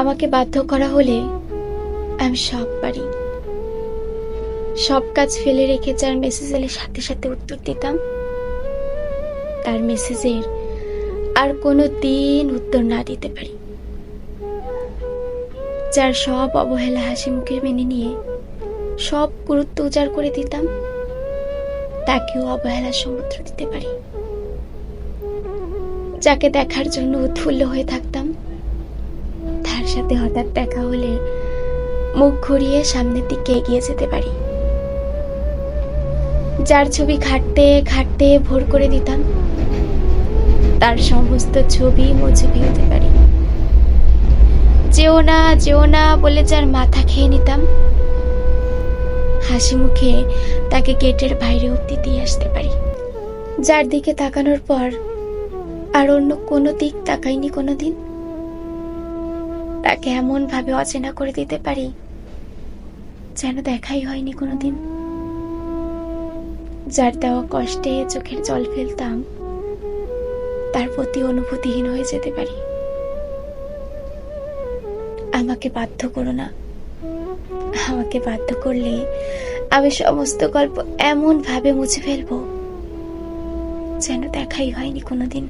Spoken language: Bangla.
আমাকে বাধ্য করা হলে আমি সব পারি। সব কাজ ফেলে রেখে যার মেসেজ এলে সাথে সাথে উত্তর দিতাম, তার মেসেজের আর কোনো দিন উত্তর না দিতে পারি। যার সব অবহেলা হাসি মুখে মেনে নিয়ে সব গুরুত্ব উজাড় করে দিতাম, তাকেও অবহেলার সমুদ্র দিতে পারি। যাকে দেখার জন্য উৎফুল্ল হয়ে থাকতাম তার সাথে হঠাৎ দেখা হলে মুখ ঘুরিয়ে সামনের দিকে এগিয়ে যেতে পারি। যার ছবি ঘাটতে ঘাটতে ভোর করে দিতাম, তার সমস্ত ছবি মুছে ফেলতে পারি। যেও না যেও না বলে যার মাথা খেয়ে নিতাম, হাসি মুখে তাকে গেটের বাইরে অব্দি দিয়ে আসতে পারি। যার দিকে তাকানোর পর আর অন্য কোনো দিক তাকাইনি কোনোদিন। তাকে এমন ভাবে অচেনা করে দিতে পারি যেন দেখাই হয়নি কোনোদিন। যার দেওয়া কষ্টে চোখের জল ফেলতাম, তার প্রতি অনুভূতিহীন হয়ে যেতে পারি। আমাকে বাধ্য করো না। আমাকে বাধ্য করলে আমি সমস্ত গল্প এমন ভাবে মুছে ফেলব যেন দেখাই হয়নি কোনোদিন।